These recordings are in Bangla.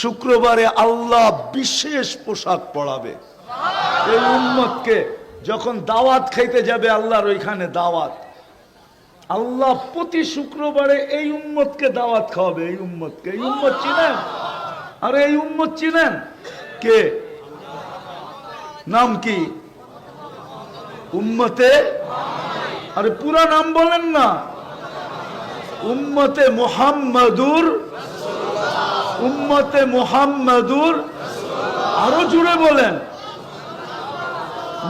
শুক্রবারে আল্লাহ বিশেষ পোশাক পড়াবে এই উম্মতকে যখন দাওয়াত খাইতে যাবে আল্লাহর ওইখানে দাওয়াত, আল্লাহ প্রতি শুক্রবারে এই উম্মতকে দাওয়াত খাওয়াবে, এই উম্মতকে। এই উম্মত চিনেন? আরে এই উম্মত চিনেন? কে? নাম কি? উম্মতে? আরে পুরা নাম বলেন না। উম্মতে মোহাম্মদুর উম্মতে মোহাম্মদুর আরও জুড়ে বলেন।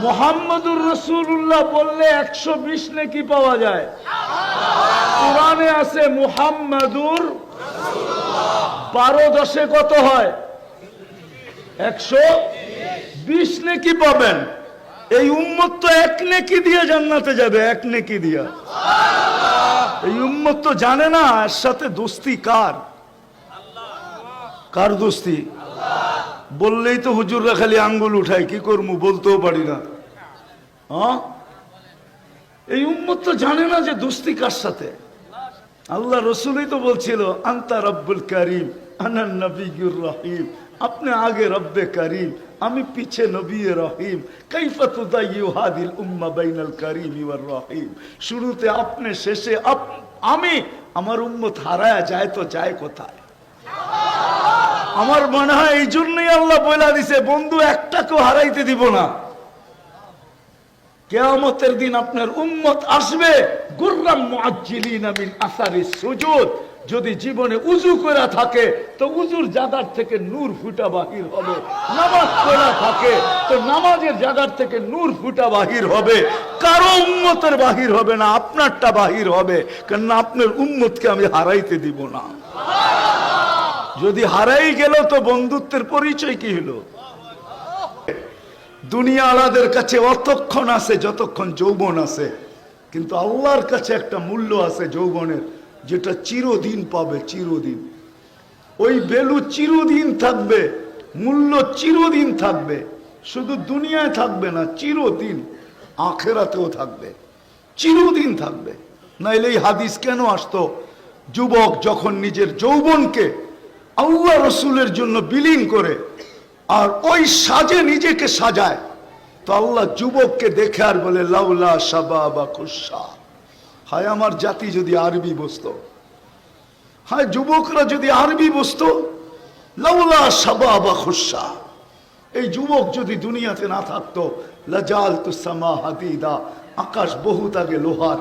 মোহাম্মদুর রসুল্লাহ বললে একশো বিশ নাকি পাওয়া যায়। কোরআনে আছে মুহাম্মাদুর বারো দশে কত হয়? একশো বিশ নেকি পাবেন। এই উম্মত তো এক নেকি দিয়ে জান্নাতে যাবে, এক নেকি দিয়া। এই উম্মত তো জানে না, এর সাথে দোস্তি কার? কার দোস্তি? বললেই তো হুজুররা খালি আঙ্গুল উঠায়, কি করব বলতেও পারি না। হ্যাঁ? এই উম্মত তো জানে না যে দোস্তি কার সাথে। আল্লাহ রসুলই তো বলছিল, আন্তা রব্বুল করিম রহিম, আপনি আগে রব্বে করিম, আমি পিছে নবী রহিম, কাইফা তুদাইয়ু উম্মা বাইনাল করিম ইওয়ার রহিম। শুরুতে আপনি, শেষে আমি, আমার উম্মত হারায়া যায় তো যায় কোথায়? আমার মনে হয় এই জন্যই আল্লাহ বলে দিছে, বন্ধু, একটাকেও হারাইতে দিব না। কেয়ামতের দিন আপনার উম্মত আসবে মিন আসারি সুজুদ। যদি জীবনে উজু করে থাকে, তো উজুর জায়গার থেকে নূর ফুটা বাহির হবে। নামাজ পড়া থাকে, তো নামাজের জায়গার থেকে নূর ফুটা বাহির হবে। কারও উম্মতের বাহির হবে না, আপনারটা বাহির হবে। কেন আপনার উম্মতকে আমি হারাইতে দিব না। যদি হারাই গেল তো বন্ধুত্বের পরিচয় কি হলো? দুনিয়া আলাদের কাছে অতক্ষণ আছে, যতক্ষণ যৌবন আছে। কিন্তু আল্লাহর কাছে একটা মূল্য আছে যৌবনের, যেটা চিরদিন পাবে, চিরদিন। ওই বেলু চিরদিন থাকবে, মূল্য চিরদিন থাকবে। শুধু দুনিয়ায় থাকবে না, চিরদিন আখেরাতেও থাকবে। চিরদিন থাকবে। নাইলে এই হাদিস কেন আসতো? যুবক যখন নিজের যৌবনকে আল্লাহ রসুলের জন্য বিলীন করে আর ওই সাজে নিজেকে সাজায়। তো আল্লাহ যুবককে দেখে আর বলে, লাউলা সাবা বা খুশা হায় আমার জাতি যদি আরবি বসতো হায় যুবকরা যদি আরবি বসতো লাউলা সাবা বা খুশা এই যুবক যদি দুনিয়াতে না থাকতো লাজাল তুসামা হাদিদা। আকাশ বহুত আগে লোহার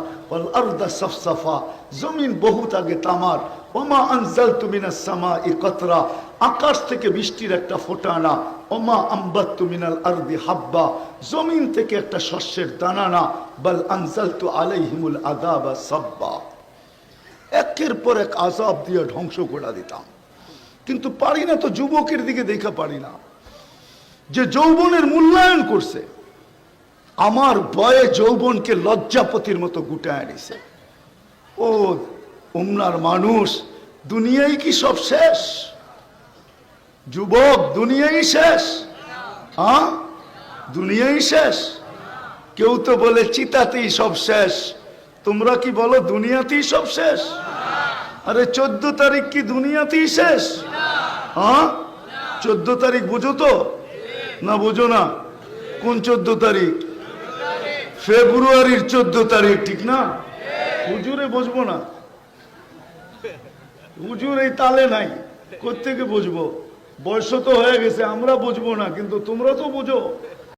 আরদা সফসফা। জমিন বহুত আগে তামার। ওমা আনজাল তুমিনা সামা ই কতরা, আকাশ থেকে বৃষ্টির একটা ফোটানা, ওমা আম্বাত তুমিনাল আরদি হাব্বা, জমিন থেকে একটা শস্যের দানানা, বল আনজাল তু আলাইহিমুল আদাবা সাব্বা। একের পর এক আজাব দিয়ে ধ্বংস করে দিতাম। কিন্তু পারি না তো যুবকের দিকে দেখা পারি না। যে যৌবনের মূল্যায়ন করছে, আমার বয়ে যৌবনকে লজ্জাপতির মতো গুটায় নিছে ও উমনার মানুষ, দুনিয়াই কি সব শেষ? যুবক, দুনিয়াই শেষ? হ্যাঁ? দুনিয়াই শেষ? কেউ তো বলে চিতাতেই সব শেষ। তোমরা কি বলো দুনিয়াতেই সব শেষ? আরে চোদ্দ তারিখ কি দুনিয়াতেই শেষ? হ্যাঁ? চোদ্দ তারিখ বুঝো তো? না বুঝো না? কোন চোদ্দ তারিখ? ফেব্রুয়ারির চোদ্দ তারিখ, ঠিক না? হুজুরে বুঝব না। হুজুর এই তালে নাই কোথেকে বুঝব? বয়স তো হয়ে গেছে, আমরা বুঝব না, কিন্তু তোমরা তো বুঝো।